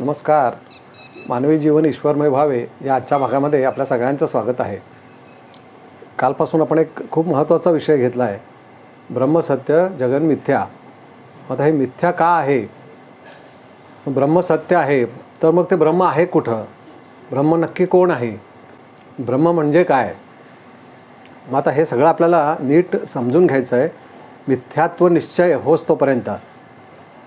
नमस्कार. मानवी जीवन ईश्वरमय व्हावे या आजच्या भागामध्ये आपल्या सगळ्यांचं स्वागत आहे. कालपासून आपण एक खूप महत्त्वाचा विषय घेतला आहे ब्रह्मसत्य जगन मिथ्या. आता हे मिथ्या का आहे? ब्रह्म सत्य आहे तर मग ते ब्रह्म आहे कुठं? ब्रह्म नक्की कोण आहे? ब्रह्म म्हणजे काय? मग आता हे सगळं आपल्याला नीट समजून घ्यायचं आहे मिथ्यात्व निश्चय होच तोपर्यंत.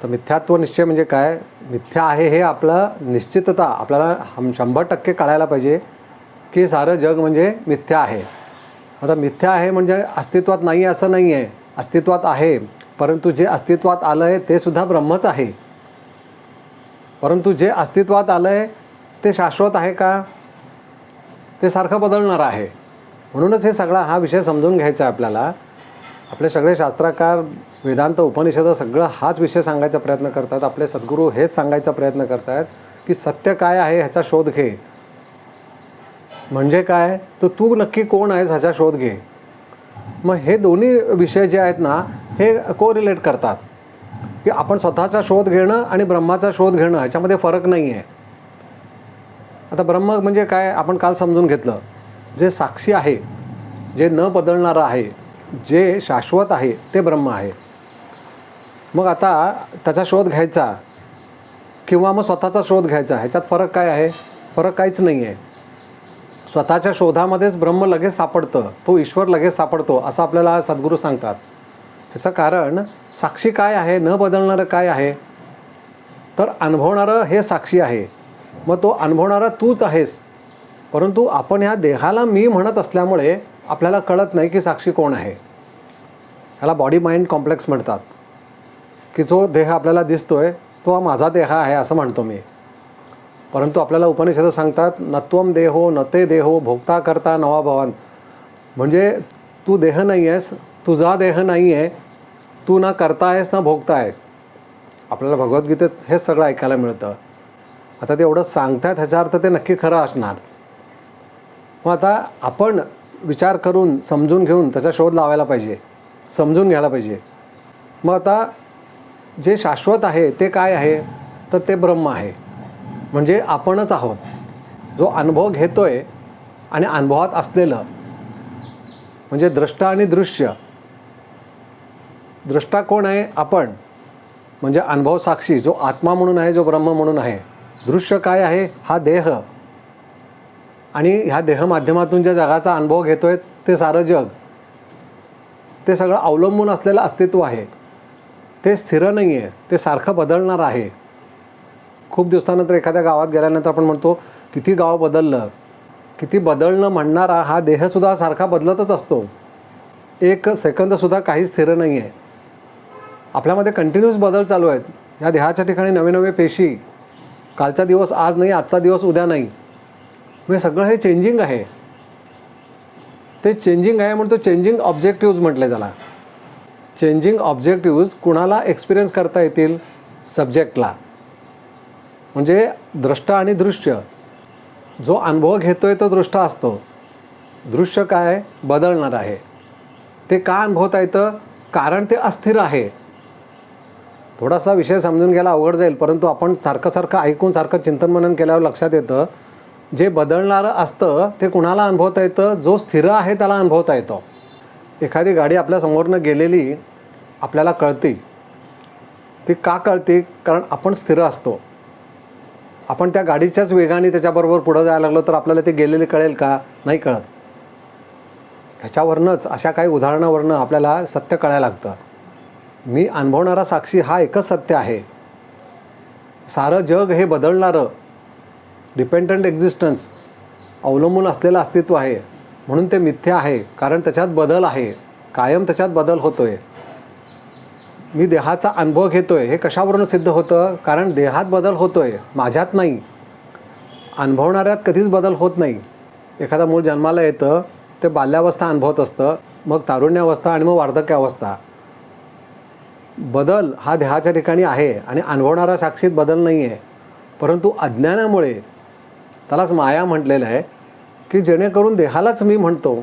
तर मिथ्यात्व निश्चय म्हणजे काय? मिथ्या आहे हे आपलं निश्चितता. आपल्याला हम शंभर टक्के कळायला पाहिजे की सारं जग म्हणजे मिथ्या आहे. आता मिथ्या आहे म्हणजे अस्तित्वात नाही असं नाही आहे अस्तित्वात आहे. परंतु जे अस्तित्वात आलं आहे ते सुद्धा ब्रह्मच आहे. परंतु जे अस्तित्वात आलं आहे ते शाश्वत आहे का? ते सारखं बदलणार आहे. म्हणूनच हे सगळा हा विषय समजून घ्यायचा आहे आपल्याला. आपले सगळे शास्त्रकार वेदांत उपनिषद सगळं हाच विषय सांगायचा प्रयत्न करतात. आपले सद्गुरू हेच सांगायचा प्रयत्न करत आहेत की सत्य काय आहे ह्याचा शोध घे. म्हणजे काय? तर तू नक्की कोण आहेस ह्याचा शोध घे. मग हे दोन्ही विषय जे आहेत ना हे को रिलेट करतात. की आपण स्वतःचा शोध घेणं आणि ब्रह्माचा शोध घेणं ह्याच्यामध्ये फरक नाही आहे आता ब्रह्म म्हणजे काय? आपण काल समजून घेतलं. जे साक्षी आहे जे न बदलणारं आहे जे शाश्वत आहे ते ब्रह्म आहे. मग आता त्याचा शोध घ्यायचा किंवा मग स्वतःचा शोध घ्यायचा ह्याच्यात फरक काय आहे? फरक काहीच नाही आहे स्वतःच्या शोधामध्येच ब्रह्म लगेच सापडतं तो ईश्वर लगेच सापडतो असं आपल्याला सद्गुरू सांगतात. ह्याचं कारण साक्षी काय आहे न बदलणारं काय आहे? तर अनुभवणारं हे साक्षी आहे. मग तो अनुभवणारा तूच आहेस. परंतु आपण ह्या देहाला मी म्हणत असल्यामुळे आपल्याला कळत नाही की साक्षी कोण आहे. ह्याला बॉडी माइंड कॉम्प्लेक्स म्हणतात. की जो देह आपल्याला दिसतो आहे तो हा माझा देह आहे असं म्हणतो मी. परंतु आपल्याला उपनिषद सांगतात नत्वम देहो नते देहो भोगता करता नवा भवन. म्हणजे तू देह नाही आहेस तुझा देह नाही आहे तू ना करता आहेस ना भोगता आहेस आपल्याला भगवद्गीतेत हेच सगळं ऐकायला मिळतं. आता ते एवढं सांगतात ह्याचा अर्थ ते नक्की खरं असणार. मग आता आपण विचार करून समजून घेऊन त्याचा शोध लावायला पाहिजे. समजून घ्यायला पाहिजे. मग आता जे शाश्वत आहे ते काय आहे? तर ते ब्रह्म आहे. म्हणजे आपणच आहोत. जो अनुभव घेतो आहे आणि अनुभवात असलेलं म्हणजे द्रष्टा आणि दृश्य. द्रष्टा कोण आहे? आपण. म्हणजे अनुभव साक्षी जो आत्मा म्हणून आहे जो ब्रह्म म्हणून आहे. दृश्य काय आहे? हा देह. आणि ह्या देह माध्यमातून ज्या जगाचा अनुभव घेतो आहे ते सारं जग. ते सगळं अवलंबून असलेलं अस्तित्व आहे. ते स्थिर नाही आहे ते सारखं बदलणार आहे. खूप दिवसानंतर एखाद्या गावात गेल्यानंतर आपण म्हणतो किती गाव बदललं किती बदलणं म्हणणारा हा देहसुद्धा सारखा बदलतच असतो. एक सेकंदसुद्धा काही स्थिर नाही आहे आपल्यामध्ये कंटिन्यूस बदल चालू आहेत. ह्या देहाच्या ठिकाणी नवे नवे पेशी कालचा दिवस आज नाही आजचा दिवस उद्या नाही. म्हणजे सगळं हे चेंजिंग आहे. ते चेंजिंग आहे म्हणून तो चेंजिंग ऑब्जेक्टिव्ज म्हटले त्याला. चेंजिंग ऑब्जेक्टिव्ज कुणाला एक्सपिरियन्स करता येतील? सब्जेक्टला म्हणजे द्रष्टा आणि दृश्य. जो अनुभव घेतो आहे तो दृष्टा असतो. दृश्य काय बदलणार आहे. ते का अनुभवता येतं? कारण ते अस्थिर आहे. थोडासा विषय समजून घ्यायला अवघड जाईल परंतु आपण सारखं सारखं ऐकून सारखं चिंतन मनन केल्यावर लक्षात येतं जे बदलणारं असतं ते कुणाला अनुभवता येतं? जो स्थिर आहे त्याला अनुभवता येतं. एखादी गाडी आपल्या समोरनं गेलेली आपल्याला कळते. ती का कळते? कारण आपण स्थिर असतो. आपण त्या गाडीच्याच वेगाने त्याच्याबरोबर पुढं जायला लागलो तर आपल्याला ते गेलेले कळेल का? नाही कळत. ह्याच्यावरनंच अशा काही उदाहरणावरनं आपल्याला सत्य कळायला लागतं. मी अनुभवणारा साक्षी हा एकच सत्य आहे. सारं जग हे बदलणारं डिपेंडंट एक्झिस्टन्स अवलंबून असलेलं अस्तित्व आहे. म्हणून ते मिथ्य आहे कारण त्याच्यात बदल आहे. कायम त्याच्यात बदल होतो आहे मी देहाचा अनुभव घेतो आहे हे कशावरून सिद्ध होतं? कारण देहात बदल होतो आहे माझ्यात नाही. अनुभवणाऱ्यात कधीच बदल होत नाही. एखादा मूल जन्माला येतं ते बाल्यावस्था अनुभवत असतं मग तारुण्यावस्था आणि मग वार्धक्यावस्था. बदल हा देहाच्या ठिकाणी आहे आणि अनुभवणारा साक्षीत बदल नाही आहे परंतु अज्ञानामुळे त्यालाच माया म्हटलेलं आहे. की जेणेकरून देहालाच मी म्हणतो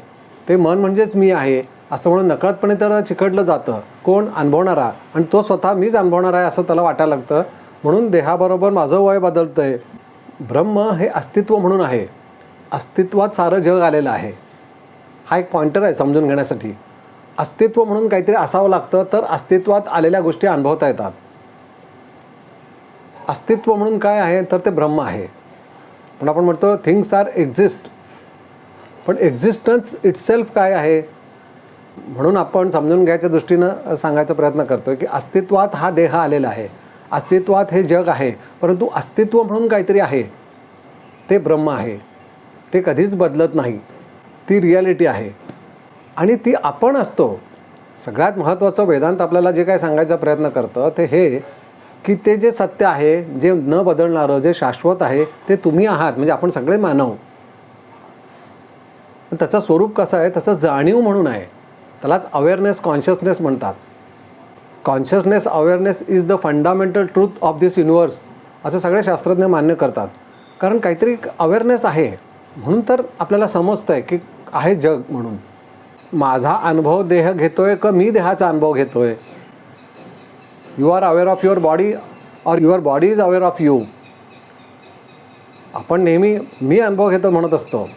ते मन म्हणजेच मी आहे असं म्हणून नकळतपणे त्याला चिकटलं जातं. कोण अनुभवणारा आणि तो स्वतः मीच अनुभवणार आहे असं त्याला वाटायला लागतं. म्हणून देहाबरोबर माझं वय बदलतं आहे ब्रह्म हे अस्तित्व म्हणून आहे. अस्तित्वात सारं जग आलेलं आहे. हा एक पॉइंटर आहे समजून घेण्यासाठी. अस्तित्व म्हणून काहीतरी असावं लागतं तर अस्तित्वात आलेल्या गोष्टी अनुभवता येतात. अस्तित्व म्हणून काय आहे तर ते ब्रह्म आहे. पण आपण म्हणतो थिंग्स आर एक्झिस्ट पण एक्झिस्टन्स इटसेल्फ काय आहे? म्हणून आपण समजून घ्यायच्या दृष्टीनं सांगायचा प्रयत्न करतो की अस्तित्वात हा देह आलेला आहे. अस्तित्वात हे जग आहे परंतु अस्तित्व म्हणून काहीतरी आहे. ते ब्रह्म आहे. ते कधीच बदलत नाही. ती रियालिटी आहे. आणि ती आपण असतो. सगळ्यात महत्त्वाचं वेदांत आपल्याला जे काय सांगायचा प्रयत्न करतं ते हे की ते जे सत्य आहे जे न बदलणारं जे शाश्वत आहे ते तुम्ही आहात. म्हणजे आपण सगळे मानव. पण त्याचं स्वरूप कसं आहे त्याचं जाणीव म्हणून आहे. त्यालाच अवेअरनेस कॉन्शियसनेस म्हणतात. Consciousness awareness is the fundamental truth of this universe असं सगळे शास्त्रज्ञ मान्य करतात. कारण काहीतरी अवेअरनेस आहे म्हणून तर आपल्याला समजतं आहे की आहे जग म्हणून. माझा अनुभव देह घेतो आहे का मी देहाचा अनुभव घेतो आहे you are aware of your body or your body is aware of you आपण नेहमी मी अनुभव घेतो म्हणत असतो.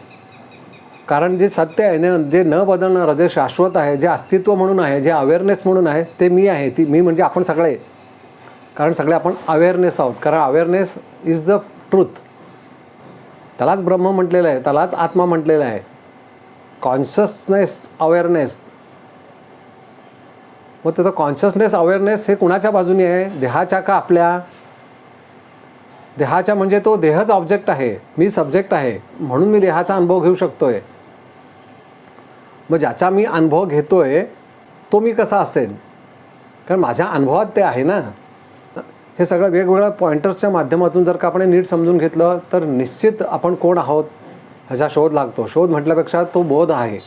कारण जे सत्य आहे न जे न बदलणारं जे शाश्वत आहे जे अस्तित्व म्हणून आहे जे अवेअरनेस म्हणून आहे ते मी आहे ती मी म्हणजे आपण सगळे. कारण सगळे आपण अवेअरनेस आहोत. कारण अवेअरनेस इज द ट्रूथ त्यालाच ब्रह्म म्हटलेलं आहे त्यालाच आत्मा म्हटलेला आहे. कॉन्शियसनेस अवेअरनेस मग त्याचं कॉन्शियसनेस अवेअरनेस हे कुणाच्या बाजूने आहे? देहाच्या का आपल्या? देहाच्या म्हणजे तो देहच ऑब्जेक्ट आहे. मी सब्जेक्ट आहे. म्हणून मी देहाचा अनुभव घेऊ शकतो आहे मग ज्याचा मी अनुभव घेतो आहे तो मी कसा असेल कारण माझ्या अनुभवात ते आहे ना. हे सगळं वेगवेगळ्या पॉइंटर्सच्या माध्यमातून जर का आपण नीट समजून घेतलं तर निश्चित आपण कोण आहोत ह्याचा शोध लागतो. शोध म्हटल्यापेक्षा तो बोध आहे.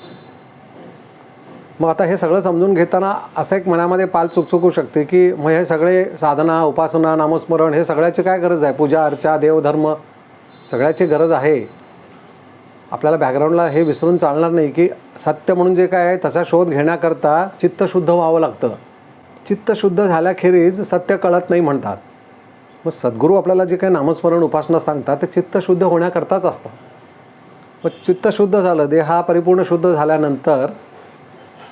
मग आता हे सगळं समजून घेताना असं एक मनामध्ये पाल चुकचुकू शकते की मग हे सगळे साधना उपासना नामस्मरण हे सगळ्याची काय गरज आहे? पूजा अर्चा देवधर्म सगळ्याची गरज आहे. आपल्याला बॅकग्राऊंडला हे विसरून चालणार नाही की सत्य म्हणून जे काय आहे त्याचा शोध घेण्याकरता चित्त शुद्ध व्हावं लागतं. चित्त शुद्ध झाल्याखेरीज सत्य कळत नाही म्हणतात. मग सद्गुरू आपल्याला जे काही नामस्मरण उपासना सांगतात ते चित्त शुद्ध होण्याकरताच असतं. मग चित्त शुद्ध झालं देहा हा परिपूर्ण शुद्ध झाल्यानंतर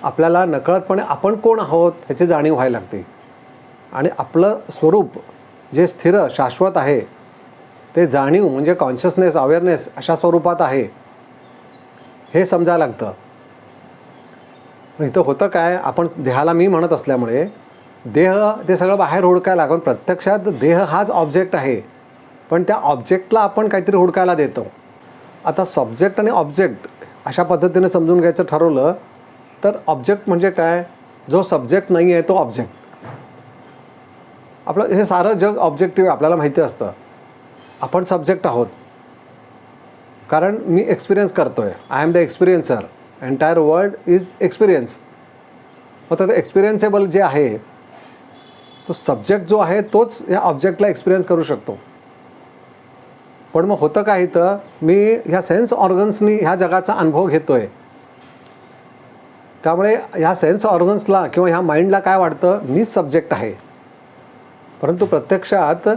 आपल्याला नकळतपणे आपण कोण आहोत ह्याची जाणीव व्हायला लागते. आणि आपलं स्वरूप जे स्थिर शाश्वत आहे ते जाणीव म्हणजे कॉन्शियसनेस अवेअरनेस अशा स्वरूपात आहे. हे समजायला लागतं. इथं होतं काय? आपण देहाला मी म्हणत असल्यामुळे देह ते सगळं बाहेर हुडकायला लागून प्रत्यक्षात देह हाच ऑब्जेक्ट आहे. पण त्या ऑब्जेक्टला आपण काहीतरी हुडकायला देतो. आता सब्जेक्ट आणि ऑब्जेक्ट अशा पद्धतीने समजून घ्यायचं ठरवलं तर ऑब्जेक्ट म्हणजे काय? जो सब्जेक्ट नाही आहे तो ऑब्जेक्ट आपलं हे सारं जग ऑब्जेक्टिव्ह आपल्याला माहिती असतं. आपण सब्जेक्ट आहोत. कारण मी एक्सपिरियन्स करतो आहे I am the experiencer entire world is experience मग तर एक्सपिरियन्सेबल जे आहे तो सब्जेक्ट जो आहे तोच या ऑब्जेक्टला एक्सपिरियन्स करू शकतो. पण मग होतं काय तर मी ह्या सेन्स ऑर्गन्सनी ह्या जगाचा अनुभव घेतो आहे त्यामुळे ह्या सेन्स ऑर्गन्सला किंवा ह्या माइंडला काय वाटतं? मीच सब्जेक्ट आहे. परंतु प्रत्यक्षात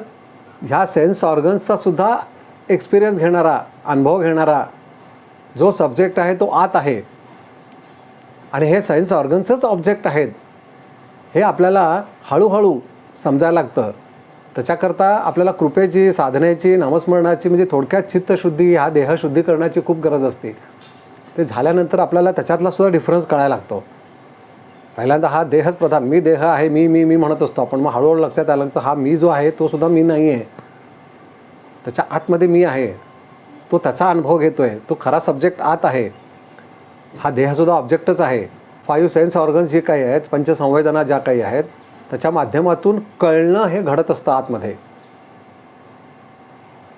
ह्या सेन्स ऑर्गन्सचा सुद्धा एक्सपिरियन्स घेणारा अनुभव घेणारा जो सब्जेक्ट आहे तो आत आहे. आणि हे सायन्स ऑर्गन्सच ऑब्जेक्ट आहेत. हे आपल्याला हळूहळू समजायला लागतं. त्याच्याकरता आपल्याला कृपेची साधनेची नामस्मरणाची म्हणजे थोडक्यात चित्तशुद्धी ह्या देहशुद्धीकरणाची खूप गरज असते. ते झाल्यानंतर आपल्याला त्याच्यातला सुद्धा डिफरन्स कळायला लागतो. पहिल्यांदा हा देहच प्रधान. मी देह आहे मी मी मी म्हणत असतो. आपण मग हळूहळू लक्षात आलं तर हा मी जो आहे तो सुद्धा मी नाही आहे त्याच्या आतमध्ये मी आहे. तो त्याचा अनुभव घेतो आहे तो खरा सब्जेक्ट आत आहे. हा देहसुद्धा ऑब्जेक्टच आहे. फाईव्ह सेन्स ऑर्गन्स जे काही आहेत पंचसंवेदना ज्या काही आहेत त्याच्या माध्यमातून कळणं हे घडत असतं आतमध्ये.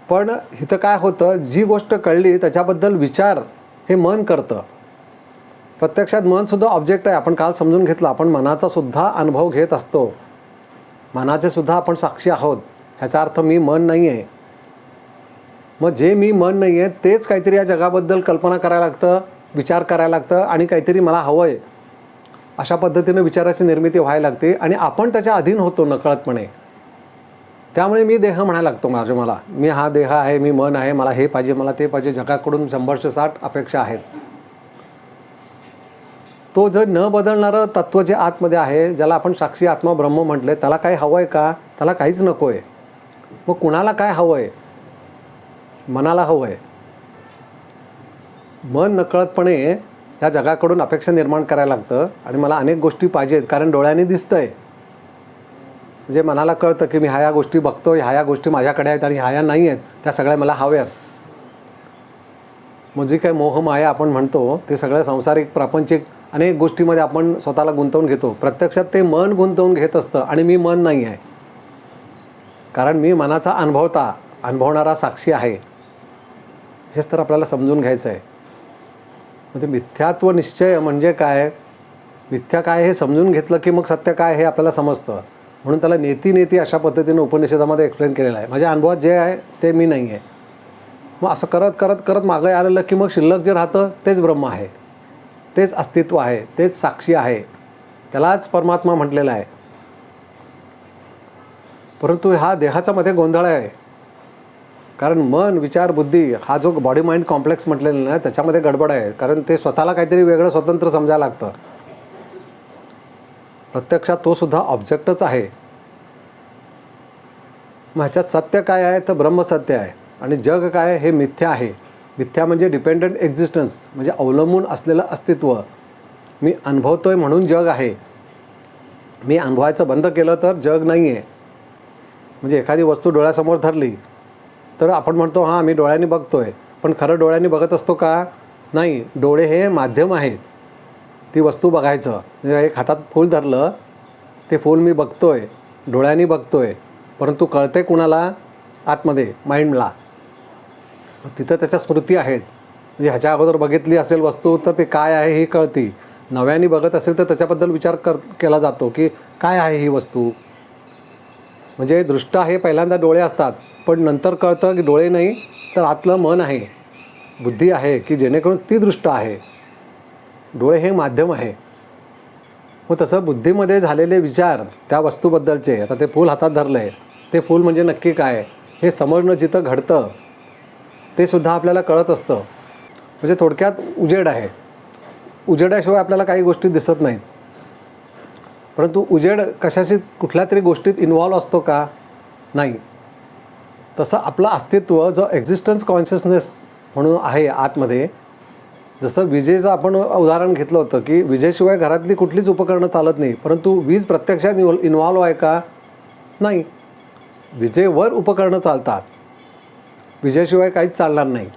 पण इथं काय होतं जी गोष्ट कळली त्याच्याबद्दल विचार हे मन करतं. प्रत्यक्षात मनसुद्धा ऑब्जेक्ट आहे. आपण काल समजून घेतलं आपण मनाचा सुद्धा अनुभव घेत असतो. मनाचे सुद्धा आपण साक्षी आहोत. ह्याचा अर्थ मी मन नाही आहे मग जे मी मन नाही आहे तेच काहीतरी या जगाबद्दल कल्पना करायला लागतं विचार करायला लागतं आणि काहीतरी मला हवं आहे अशा पद्धतीनं विचाराची निर्मिती व्हायला लागते आणि आपण त्याच्या अधीन होतो नकळतपणे. त्यामुळे मी देह म्हणायला लागतो माझ्या मला. मी हा देह आहे मी मन आहे मला हे पाहिजे मला ते पाहिजे जगाकडून शंभरशे साठ अपेक्षा आहेत. तो जर न बदलणारं तत्त्व जे आतमध्ये आहे ज्याला आपण साक्षी आत्मा ब्रह्म म्हटले त्याला काही हवं आहे का? त्याला काहीच नको आहे मग कुणाला काय हवं आहे मनाला हवं आहे मन नकळतपणे त्या जगाकडून अपेक्षा निर्माण करायला लागतं आणि मला अनेक गोष्टी पाहिजेत कारण डोळ्याने दिसतं आहे जे मनाला कळतं की मी ह्या या गोष्टी बघतो ह्या या गोष्टी माझ्याकडे आहेत आणि ह्या या नाही आहेत त्या सगळ्या मला हव्यात. मग जी काय मोहमाया आपण म्हणतो ते सगळं सांसारिक प्रापंचिक अनेक गोष्टीमध्ये आपण स्वतःला गुंतवून घेतो. प्रत्यक्षात ते मन गुंतवून घेत असतं आणि मी मन नाही आहे. कारण मी मनाचा अनुभवता अनुभवणारा साक्षी आहे. हेच तर आपल्याला समजून घ्यायचं आहे म्हणजे मग ते मिथ्यात्व निश्चय म्हणजे काय? मिथ्या काय हे समजून घेतलं की मग सत्य काय हे आपल्याला समजतं. म्हणून त्याला नेती नेती अशा पद्धतीने उपनिषदामध्ये एक्सप्लेन केलेलं आहे. म्हणजे माझ्या अनुभवात जे आहे ते मी नाही आहे मग असं करत करत करत मागं आलेलं की मग शिल्लक जे राहतं तेच ब्रह्म आहे. तेच अस्तित्व आहे. तेच साक्षी आहे. त्यालाच परमात्मा म्हटलेला आहे. परंतु हा देहाचा मध्ये गोंधळ आहे. कारण मन विचार बुद्धी हा जो बॉडी माइंड कॉम्प्लेक्स म्हटलेला ना त्याच्यामध्ये गडबड आहे. कारण ते स्वतःला काहीतरी वेगळं स्वतंत्र समजायला लागतं. प्रत्यक्षात तो सुद्धा ऑब्जेक्टच आहे. मग ह्याच्यात सत्य काय आहे तर ब्रह्मसत्य आहे. आणि जग काय हे मिथ्या आहे. मिथ्या म्हणजे डिपेंडंट एक्झिस्टन्स म्हणजे अवलंबून असलेलं अस्तित्व. मी अनुभवतोय म्हणून जग आहे. मी अनुभवायचं बंद केलं तर जग नाही आहे म्हणजे एखादी वस्तू डोळ्यासमोर धरली तर आपण म्हणतो हां मी डोळ्यांनी बघतोय. पण खरं डोळ्यांनी बघत असतो का? नाही. डोळे हे माध्यम आहेत. ती वस्तू बघायचं. म्हणजे एक हातात फूल धरलं ते फूल मी बघतोय. डोळ्यांनी बघतोय. परंतु कळते कुणाला? आतमध्ये माइंडला. तिथं त्याच्या स्मृती आहेत. म्हणजे ह्याच्या अगोदर बघितली असेल वस्तू तर ते काय आहे ही कळती. नव्याने बघत असेल तर त्याच्याबद्दल विचार कर केला जातो की काय आहे ही वस्तू? म्हणजे दृष्ट हे पहिल्यांदा डोळे असतात पण नंतर कळतं की डोळे नाही तर आतलं मन आहे. बुद्धी आहे की जेणेकरून ती दृष्ट आहे. डोळे हे माध्यम आहे. मग तसं बुद्धीमध्ये झालेले विचार त्या वस्तूबद्दलचे आता ते फूल हातात धरलं आहे ते फूल म्हणजे नक्की काय हे समजणं जिथं घडतं ते सुद्धा आपल्याला कळत असतं. म्हणजे थोडक्यात उजेड आहे. उजेडाशिवाय आपल्याला काही गोष्टी दिसत नाहीत. परंतु उजेड कशाशी कुठल्या तरी गोष्टीत इन्व्हॉल्व असतो का? नाही. तसं आपलं अस्तित्व जो एक्झिस्टन्स कॉन्शियसनेस म्हणून आहे आतमध्ये जसं विजेचं आपण उदाहरण घेतलं होतं की विजेशिवाय घरातली कुठलीच उपकरणं चालत नाही परंतु वीज प्रत्यक्षात इन्व्हॉल्व इन्व्हॉल्व आहे का? नाही. विजेवर उपकरणं चालतात. विजेशिवाय काहीच चालणार नाही.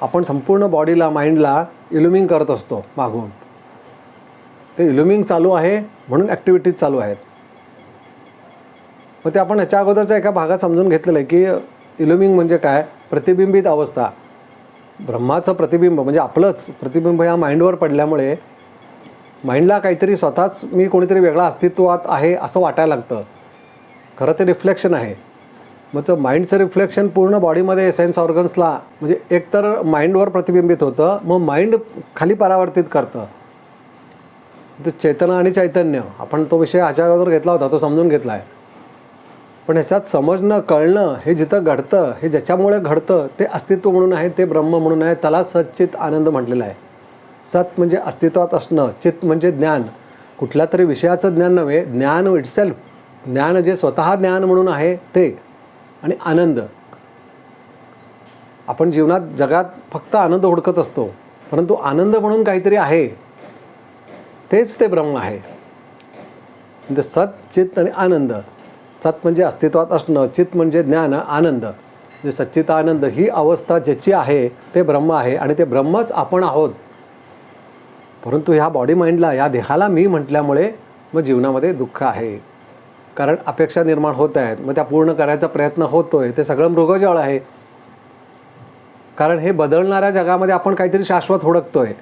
आपण संपूर्ण बॉडीला माइंडला इल्युमिंग करत असतो मागून. ते इल्युमिंग चालू आहे म्हणून ॲक्टिव्हिटीज चालू आहेत. मग ते आपण ह्याच्या अगोदरच्या एका भागात समजून घेतलेलं आहे की इल्युमिंग म्हणजे काय? प्रतिबिंबित अवस्था. ब्रह्माचं प्रतिबिंब म्हणजे आपलंच प्रतिबिंब या माइंडवर पडल्यामुळे माइंडला काहीतरी स्वतःच मी कोणीतरी वेगळा अस्तित्वात आहे असं वाटायला लागतं. खरं ते रिफ्लेक्शन आहे. मग तर माइंडचं रिफ्लेक्शन पूर्ण बॉडीमध्ये सेन्स ऑर्गन्सला म्हणजे एकतर माइंडवर प्रतिबिंबित होतं मग माइंड खाली परावर्तित करतं. ते चेतना आणि चैतन्य आपण तो विषय ह्याच्या अगोदर घेतला होता तो समजून घेतला आहे पण ह्याच्यात समजणं कळणं हे जिथं घडतं हे ज्याच्यामुळे घडतं ते अस्तित्व म्हणून आहे ते ब्रह्म म्हणून आहे त्याला सच्चित आनंद म्हटलेला आहे. सत म्हणजे अस्तित्वात असणं चित म्हणजे ज्ञान. कुठल्या तरी विषयाचं ज्ञान नव्हे ज्ञान इटसेल्फ ज्ञान जे स्वतः ज्ञान म्हणून आहे ते आणि आनंद. आपण जीवनात जगात फक्त आनंद हुडकत असतो परंतु आनंद म्हणून काहीतरी आहे. तेच ते ब्रह्म आहे. म्हणजे सत चित्त आणि आनंद. सत म्हणजे अस्तित्वात असणं चित्त म्हणजे ज्ञान आनंद. म्हणजे सच्चित आनंद ही अवस्था ज्याची आहे ते ब्रह्म आहे आणि ते ब्रह्मच आपण आहोत. परंतु ह्या बॉडी माइंडला या देहाला मी म्हटल्यामुळे मग जीवनामध्ये दुःख आहे. कारण अपेक्षा निर्माण होत आहेत. मग त्या पूर्ण करायचा प्रयत्न होतो आहे ते सगळं मृगजळ आहे. कारण हे बदलणाऱ्या जगामध्ये आपण काहीतरी शाश्वत हुडकतोय.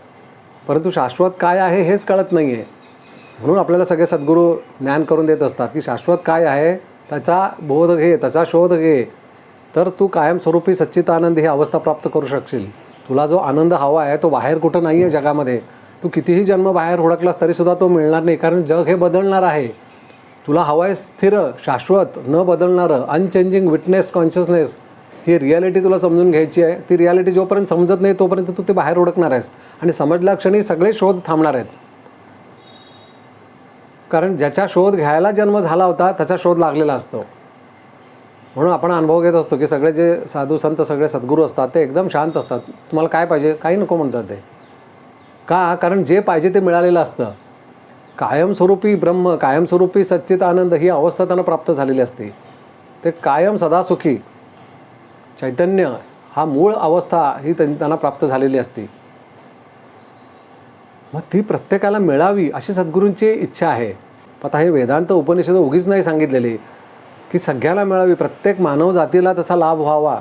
परंतु शाश्वत काय आहे हेच कळत नाही आहे म्हणून आपल्याला सगळे सद्गुरू ज्ञान करून देत असतात की शाश्वत काय आहे त्याचा बोध घे त्याचा शोध घे. तर तू कायमस्वरूपी सच्चित आनंद ही अवस्था प्राप्त करू शकशील. तुला जो आनंद हवा आहे तो बाहेर कुठं नाही आहे जगामध्ये. तू कितीही जन्म बाहेर हुडकलास तरीसुद्धा तो मिळणार नाही कारण जग हे बदलणार आहे. तुला हवं आहे स्थिर शाश्वत न बदलणारं अनचेंजिंग विटनेस कॉन्शियसनेस ही रियालिटी तुला समजून घ्यायची आहे. ती रियालिटी जोपर्यंत समजत नाही तोपर्यंत तू ते बाहेर उडकणार आहेस. आणि समजल्या क्षणी सगळे शोध थांबणार आहेत. कारण ज्याचा शोध घ्यायला जन्म झाला होता त्याचा शोध लागलेला असतो. म्हणून आपण अनुभव घेत असतो की सगळे जे साधू संत सगळे सद्गुरू असतात ते एकदम शांत असतात. तुम्हाला काय पाहिजे? काही नको म्हणतात ते. का? कारण जे पाहिजे ते मिळालेलं असतं. कायमस्वरूपी ब्रह्म कायमस्वरूपी सच्चित आनंद ही अवस्था त्यांना प्राप्त झालेली असते. ते कायम सदासुखी चैतन्य हा मूळ अवस्था ही त्यां- त्यांना प्राप्त झालेली असते. मग ती प्रत्येकाला मिळावी अशी सद्गुरूंची इच्छा आहे. आता हे वेदांत उपनिषद उगीच नाही सांगितलेले की सगळ्याला मिळावी प्रत्येक मानव जातीला तसा लाभ व्हावा.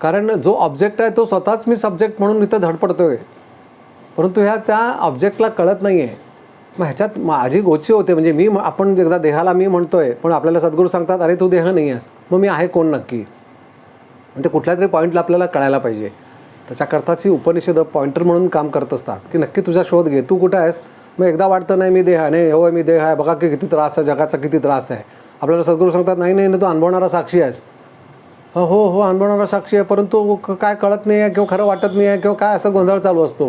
कारण जो ऑब्जेक्ट आहे तो स्वतःच मी सब्जेक्ट म्हणून इथं धडपडतो आहे परंतु ह्या त्या ऑब्जेक्टला कळत नाही आहे मग ह्याच्यात माझी गोची होते म्हणजे मी आपण एकदा देहाला मी म्हणतो आहे पण आपल्याला सद्गुरू सांगतात अरे तू देह नाही आहेस मग मी आहे कोण नक्की? म्हणजे कुठल्या तरी पॉईंटला आपल्याला कळायला पाहिजे. त्याच्याकरताची उपनिषद पॉईंटर म्हणून काम करत असतात. की नक्की तुझा शोध घे. तू कुठं आहेस? मग एकदा वाटतं नाही मी देह आहे. नाही हो मी देह आहे. बघा की किती त्रास आहे. जगाचा किती त्रास आहे. आपल्याला सद्गुरू सांगतात नाही नाही नाही, तू अनुभवणारा साक्षी आहेस. हो हो हो अनुभवणारा साक्षी आहे. परंतु काय कळत नाही आहे किंवा खरं वाटत नाही आहे किंवा काय असं गोंधळ चालू असतो.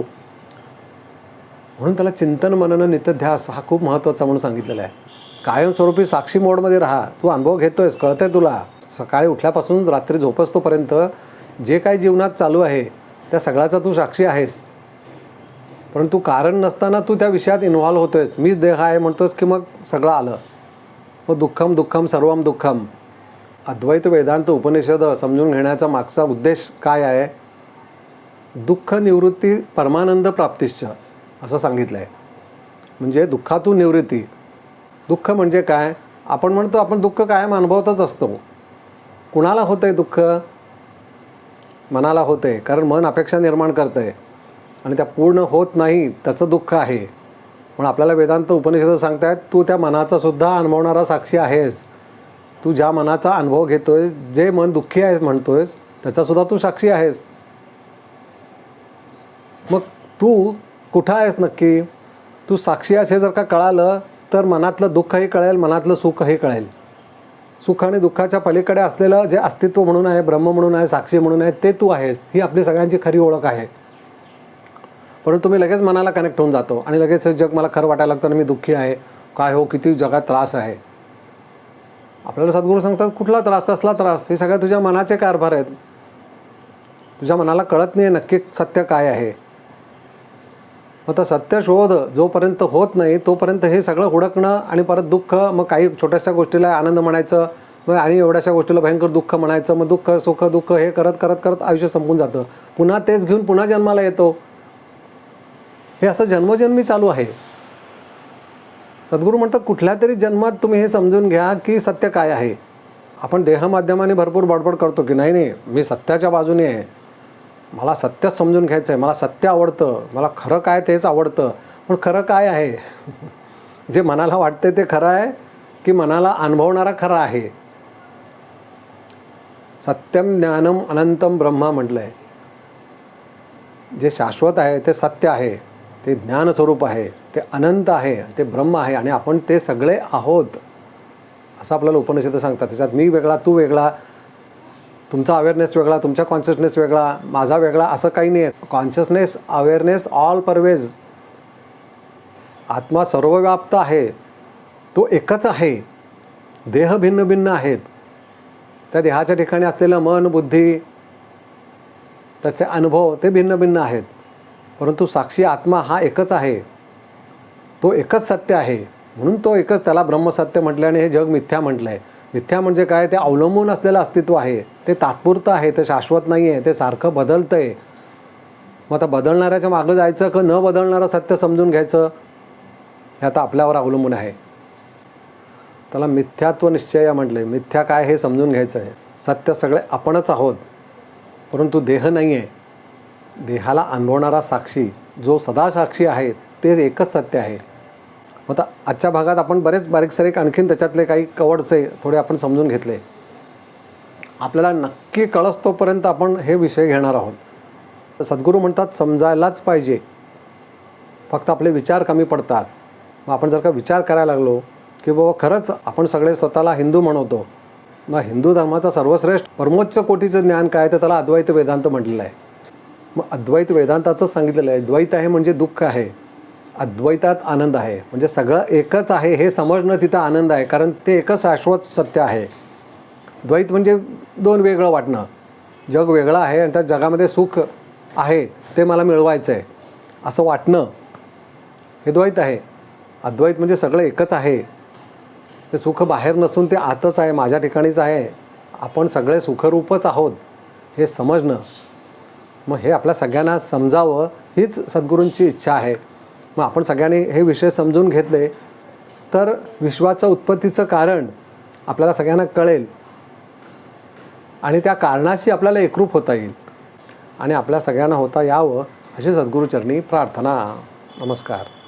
म्हणून त्याला चिंतन मनन नित्यध्यास हा खूप महत्त्वाचा म्हणून सांगितलेला आहे. कायमस्वरूपी साक्षी मोडमध्ये राहा. तू अनुभव घेतोयस. कळतंय तुला. सकाळी उठल्यापासून रात्री झोपसतोपर्यंत जे काही जीवनात चालू आहे त्या सगळ्याचा तू साक्षी आहेस. परंतु कारण नसताना तू त्या विषयात इन्व्हॉल्व्ह होतोयस. मीच देह आहे म्हणतोस की मग सगळं आलं. मग दुःखम दुःखम सर्वम दुःखम. अद्वैत वेदांत उपनिषद समजून घेण्याचा मागचा उद्देश काय आहे? दुःख निवृत्ती परमानंद प्राप्तिश्च असं सांगितलं आहे म्हणजे दुःखातून निवृत्ती. दुःख म्हणजे काय? आपण म्हणतो आपण दुःख कायम अनुभवतच असतो. कुणाला होतं आहे दुःख? मनाला होतं आहे कारण मन अपेक्षा निर्माण करतं आहे आणि त्या पूर्ण होत नाही त्याचं दुःख आहे. पण आपल्याला वेदांत उपनिषद सांगतायत तू त्या मनाचा सुद्धा अनुभवणारा साक्षी आहेस. तू ज्या मनाचा अनुभव घेतोयस जे मन दुःखी आहेस म्हणतोयस त्याचासुद्धा तू साक्षी आहेस. मग तू कुठं आहेस नक्की? तू साक्षी आहेस हे जर का कळालं तर मनातलं दुःखही कळेल मनातलं सुखही कळेल. सुख आणि दुःखाच्या पलीकडे असलेलं जे अस्तित्व म्हणून आहे ब्रह्म म्हणून आहे साक्षी म्हणून आहे ते तू आहेस ही आपली सगळ्यांची खरी ओळख आहे. परंतु मी लगेच मनाला कनेक्ट होऊन जातो आणि लगेच हे जग मला खरं वाटायला लागतं आणि मी दुःखी आहे. काय हो किती जगात त्रास आहे. आपल्याला सद्गुरू सांगतात कुठला त्रास कसला त्रास? हे सगळ्या तुझ्या मनाचे कारभार आहेत. तुझ्या मनाला कळत नाही नक्की सत्य काय आहे. मग तर सत्य शोध जोपर्यंत होत नाही तोपर्यंत हे सगळं हुडकणं आणि परत दुःख मग काही छोट्याशा गोष्टीला आनंद म्हणायचं मग आणि एवढ्याशा गोष्टीला भयंकर दुःख म्हणायचं मग दुःख सुख दुःख हे करत करत करत आयुष्य संपून जातं. पुन्हा तेच घेऊन पुन्हा जन्माला येतो. हे असं जन्मजन्मी चालू आहे. सद्गुरू म्हणतात कुठल्या तरी जन्मात तुम्ही हे समजून घ्या की सत्य काय आहे. आपण देहमाध्यमाने भरपूर बडबड करतो की नाही नाही मी सत्याच्या बाजूने आहे. मला सत्य समजून घ्यायचं आहे मला सत्य आवडतं मला खरं काय तेच आवडतं पण खरं काय आहे? जे मनाला वाटते ते खरं आहे की मनाला अनुभवणारा खरं आहे? सत्यम ज्ञानम अनंतम ब्रह्मा म्हटलं आहे जे शाश्वत आहे ते सत्य आहे ते ज्ञानस्वरूप आहे ते अनंत आहे ते ब्रह्म आहे आणि आपण ते सगळे आहोत असं आपल्याला उपनिषद सांगतात. त्याच्यात मी वेगळा तू वेगळा तुमचा अवेअरनेस वेगळा तुमचा कॉन्शियसनेस वेगळा माझा वेगळा असं काही नाही आहे कॉन्शियसनेस अवेअरनेस ऑल परवेज आत्मा सर्वव्याप्त आहे. तो एकच आहे. देह भिन्न भिन्न आहेत. त्या देहाच्या ठिकाणी असलेलं मन बुद्धी त्याचे अनुभव ते भिन्न भिन्न आहेत. परंतु साक्षी आत्मा हा एकच आहे. तो एकच सत्य आहे. म्हणून तो एकच त्याला ब्रह्मसत्य म्हटल्याने हे जग मिथ्या म्हटलं आहे मिथ्या म्हणजे काय? ते अवलंबून असलेलं अस्तित्व आहे. ते तात्पुरतं आहे ते शाश्वत नाही आहे ते सारखं बदलतं आहे मग आता बदलणाऱ्याच्या मागं जायचं का न बदलणारं सत्य समजून घ्यायचं? हे आता आपल्यावर अवलंबून आहे. त्याला मिथ्यात्व निश्चय म्हटलं. आहे मिथ्या काय हे समजून घ्यायचं आहे सत्य सगळे आपणच आहोत. परंतु देह नाही आहे देहाला अनुभवणारा साक्षी जो सदा साक्षी आहे ते एकच सत्य आहे. मग आता आजच्या भागात आपण बरेच बारीक सारीक आणखीन त्याच्यातले काही कवडचे थोडे आपण समजून घेतले. आपल्याला नक्की कळसतोपर्यंत आपण हे विषय घेणार आहोत. सद्गुरू म्हणतात समजायलाच पाहिजे. फक्त आपले विचार कमी पडतात. मग आपण जर का विचार करायला लागलो की बाबा खरंच आपण सगळे स्वतःला हिंदू म्हणवतो मग हिंदू धर्माचा सर्वश्रेष्ठ परमोच्च कोटीचं ज्ञान काय तर त्याला अद्वैत वेदांत म्हटलेलं आहे. मग अद्वैत वेदांताचं सांगितलेलं आहे द्वैत आहे म्हणजे दुःख आहे. अद्वैतात आनंद आहे. म्हणजे सगळं एकच आहे हे समजणं तिथं आनंद आहे कारण ते एकच शाश्वत सत्य आहे. द्वैत म्हणजे दोन वेगळं वाटणं. जग वेगळं आहे आणि त्या जगामध्ये सुख आहे ते मला मिळवायचं आहे असं वाटणं हे द्वैत आहे. अद्वैत म्हणजे सगळं एकच आहे. ते सुख बाहेर नसून ते आतच आहे माझ्या ठिकाणीच आहे. आपण सगळे सुखरूपच आहोत हे समजणं. मग हे आपल्या सगळ्यांना समजावं हीच सद्गुरूंची इच्छा आहे. मग आपण सगळ्यांनी हे विषय समजून घेतले तर विश्वाचं उत्पत्तीचं कारण आपल्याला सगळ्यांना कळेल आणि त्या कारणाशी आपल्याला एकरूप होता येईल. आणि आपल्या सगळ्यांना होता यावं अशी सद्गुरूचरणी प्रार्थना. नमस्कार.